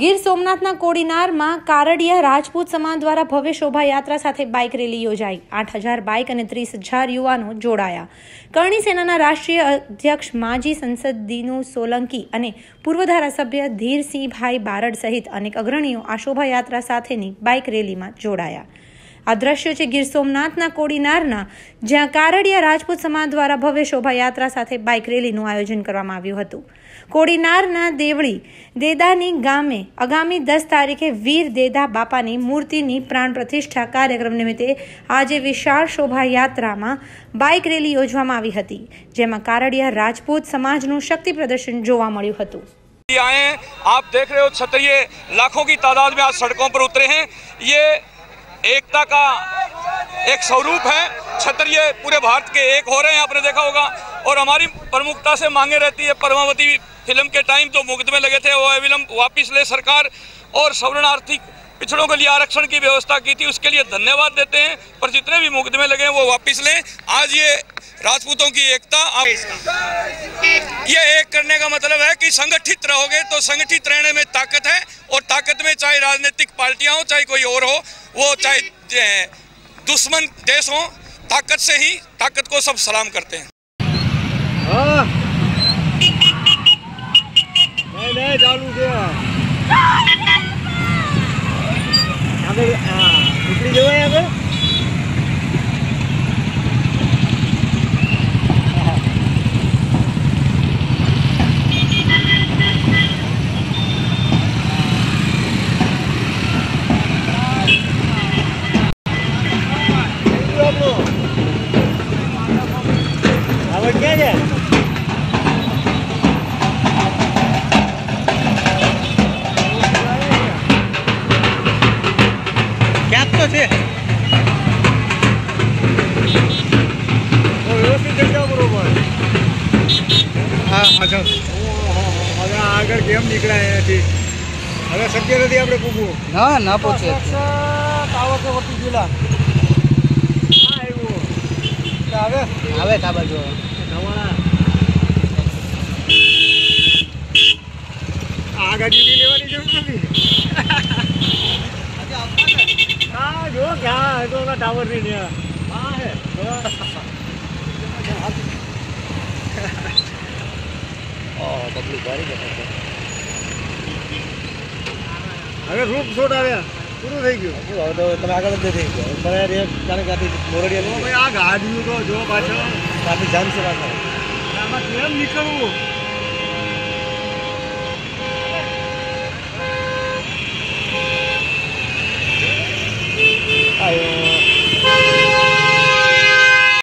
ગીર સોમનાથના કોડીનારમાં કારડિયા રાજપૂત સમાજ દ્વારા ભવ્ય શોભાયાત્રા સાથે બાઇક રેલી યોજાઈ. આઠ હજાર બાઇક અને ત્રીસ હજાર યુવાનો જોડાયા. કરણી સેનાના રાષ્ટ્રીય અધ્યક્ષ માજી સંસદ દિનુ સોલંકી અને પૂર્વ ધારાસભ્ય ધીરસિંહભાઈ બારડ સહિત અનેક અગ્રણીઓ આ શોભાયાત્રા સાથેની બાઇક રેલીમાં જોડાયા. આ દ્રશ્યો છે ગીર સોમનાથના કોડીનારના, જ્યાં કારડિયા રાજપૂત સમાજ દ્વારા ભવ્ય શોભાયાત્રા સાથે બાઇક રેલીનું આયોજન કરવામાં આવ્યું હતું. કોડીનારના દેવળી દેદાની ગામે આગામી દસ તારીખે વીર દેદા બાપાની મૂર્તિની પ્રાણ પ્રતિષ્ઠા કાર્યક્રમ નિમિત્તે આજે વિશાળ શોભાયાત્રામાં બાઇક રેલી યોજવામાં આવી હતી જેમાં કારડિયા રાજપૂત સમાજનું શક્તિ પ્રદર્શન જોવા મળ્યું હતું आए हैं आप देख रहे हो क्षत्रिय लाखों की तादाद में आज सड़कों पर उतरे हैं ये एकता का एक स्वरूप है क्षत्रिय पूरे भारत के एक हो रहे हैं आपने देखा होगा और हमारी प्रमुखता से मांगे रहती है। परमावती फ़िल्म के टाइम जो मुकदमे लगे थे, वो अविलंब वापस ले सरकार और शरणार्थी पिछड़ों के लिए आरक्षण की व्यवस्था की थी। उसके लिए धन्यवाद देते हैं पर जितने भी मुकदमे लगे हैं, वो वापस लें। आज ये राजपूतों की एकता, आप ये एक करने का मतलब है कि संगठित रहोगे तो संगठित रहने में ताकत है और ताकत में चाहे राजनीतिक पार्टियाँ हो, चाहे कोई और हो, वो चाहे दुश्मन देश हो, ताकत से ही ताकत को सब सलाम करते हैं। હા. નહીં નહીં ચાલુ છે આગળ હા નીકળી જવાય આગળ? તો છે. વ્યવસ્થિત જગ્યા બરોબર? હા પાછળ હવે આગળ કેમ નીકળાય અહીંયાથી? હવે શક્ય નથી આપણે પૂગવું. ના ના પહોંચે ટાવર વટી આવ્યું. હવે આવે કા બાજુ આ ગાડી લેવાની જરૂર નથી હા જો ક્યાં તો ઓલા ટાવરની ત્યાં હા. હે હવે રૂપ શોટ આવ્યા પૂરું થઈ ગયું. હવે તો તમે આગળ જ થઈ ગયો. પણ યાર એક કારણ કે આથી મોરડિયા ભાઈ આ ગાડીનું તો જો પાછળ. આથી જાન સેવા થાય આમાં કેમ નીકળવું?